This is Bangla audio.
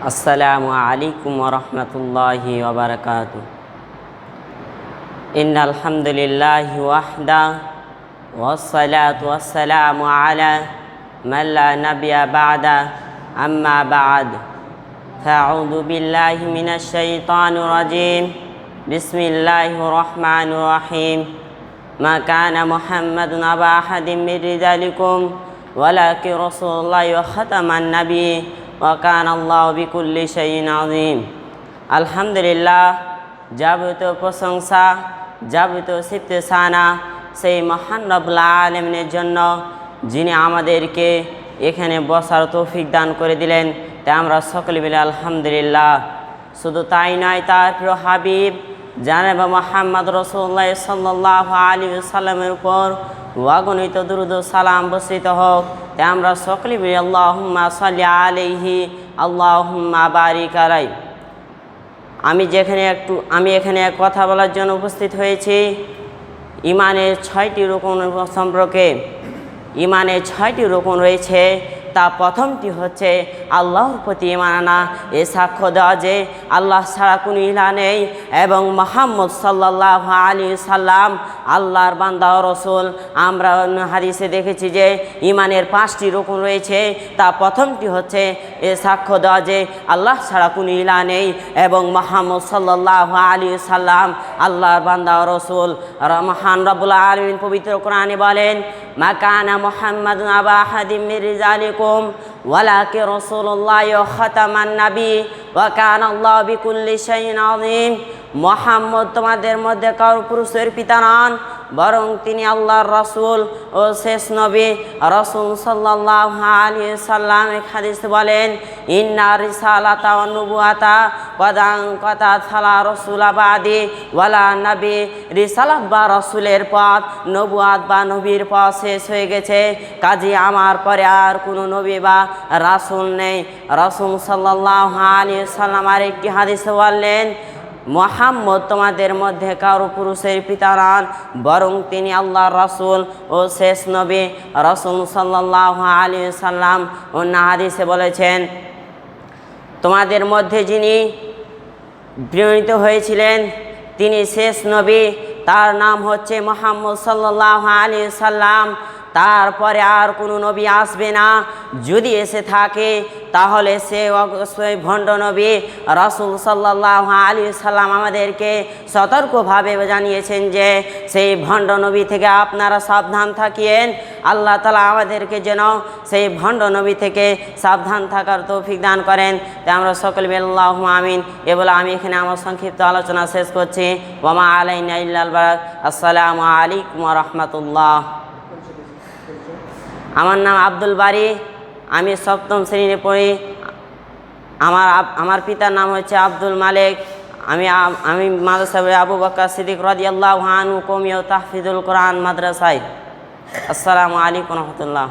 السلام عليكم ورحمة الله وبركاته. إن الحمد لله وحده والصلاة والسلام على من لا نبي بعده أما بعد فأعوذ بالله من الشيطان الرجيم. بسم الله الرحمن الرحيم. ما كان محمد أبا أحد من رجالكم ولكن رسول الله وختم النبي ওয়াকান আল্লাহ বিকুল্লি শাইন আজিম আলহামদুলিল্লাহ, যাবতীয় প্রশংসা, যাবতীয় সিপ্তে সানা সেই মহান রবলা আলমিনের জন্য যিনি আমাদেরকে এখানে বসার তৌফিক দান করে দিলেন। তাই আমরা সকলে মিলে আলহামদুলিল্লাহ। শুধু তাই নয়, তার প্রিয় হাবিব, জানাব মোহাম্মদ রসুল্লাহ সাল্লাহ আলী সাল্লামের উপর, ওয়াগণিত দুরুদ সালাম বসিত হোক। তাই আমরা সকলে মিলে আল্লাহম্মা সাল্লি আলহি আল্লাহম্মা বারিক আলাই। আমি যেখানে একটু, আমি এখানে কথা বলার জন্য উপস্থিত হয়েছি। ইমানের ছয়টি রোকন সম্পর্কে, ইমানের ছয়টি রোকন রয়েছে। তা প্রথমটি হচ্ছে আল্লাহর প্রতি ইমান আনা এ সাক্ষ্য দেওয়া যে আল্লাহ ছাড়া কোনো ইলা নেই এবং মোহাম্মদ সাল্লাহ আলী সাল্লাম আল্লাহর বান্দা রসুল। আমরা অন্য হাদিসে দেখেছি যে ইমানের পাঁচটি রকম রয়েছে। তা প্রথমটি হচ্ছে এ সাক্ষ্য দেওয়া যে আল্লাহ ছাড়া কোনো ইলা নেই এবং মোহাম্মদ সাল্লাহ আলী সাল্লাম আল্লাহর বান্দা রসুল। মহান রবুল্লা আলমিন পবিত্র কোরআনে বলেন মাকানা মোহাম্মদ আবা হাদিম মির্জালিকুম ওয়ালাকে রসুল্লাহ খতামান নাবি ওয়াকান আল্লাহ বিকুল্লি শাইন আযীম। মোহাম্মদ তোমাদের মধ্যে কারও পুরুষের পিতা নন বরং তিনি আল্লাহর রসুল ও শেষ নবী রসুল সাল্লাহ আলী সাল্লাম হাদিস বলেন, ইন্না রিসালাতা ও নবুয়াতা কদাং থালা রসুলাবাদি ওয়ালা নবী। রিসালাত বা রসুলের পথ, নবুয়াত বা নবীর পথ শেষ হয়ে গেছে। কাজী আমার পরে আর কোনো নবী বা রাসুল নেই। রসুল সাল্লাহ আলী সাল্লাম আর একটি হাদিসে বললেন মোহাম্মদ তোমাদের মধ্যে কারও পুরুষের পিতা নন বরং তিনি আল্লাহর রসুল ও শেষ নবী রসুল সাল্লাহ আলী সাল্লাম ও নাহাদিসে বলেছেন, তোমাদের মধ্যে যিনি প্রেরিত হয়েছিলেন, তিনি শেষ নবী, তার নাম হচ্ছে মোহাম্মদ সাল্লাহ আলী সাল্লাম তারপরে আর কোনো নবী আসবে না। যদি এসে থাকে, তাহলে সে অবশ্যই ভণ্ড নবী রসুল সাল্লাহ আলী সাল্লাম আমাদেরকে সতর্কভাবে জানিয়েছেন যে, সেই ভণ্ড নবী থেকে আপনারা সাবধান থাকিয়েন। আল্লাহ তালা আমাদেরকে যেন সেই ভণ্ড নবী থেকে সাবধান থাকার তৌফিক দান করেন। তাই আমরা সকল আল্লাহ আমিন। এ বলে আমি এখানে আমার সংক্ষিপ্ত আলোচনা শেষ করছি। ওমা আলাইন আসসালামু আলাইকুম রহমতুল্লাহ। আমার নাম আব্দুল বারি। আমি সপ্তম শ্রেণীতে পড়ি। আমার আমার পিতার নাম হচ্ছে আব্দুল মালিক। আমি আমি মাদ্রাসা আবু বক্কা সিদ্দিক রাজিয়াল্লাহ হানু কমিও তাহফিদুল কোরআন মাদ্রাসায়। আসসালামু আলাইকুম রহমতুল্লাহ।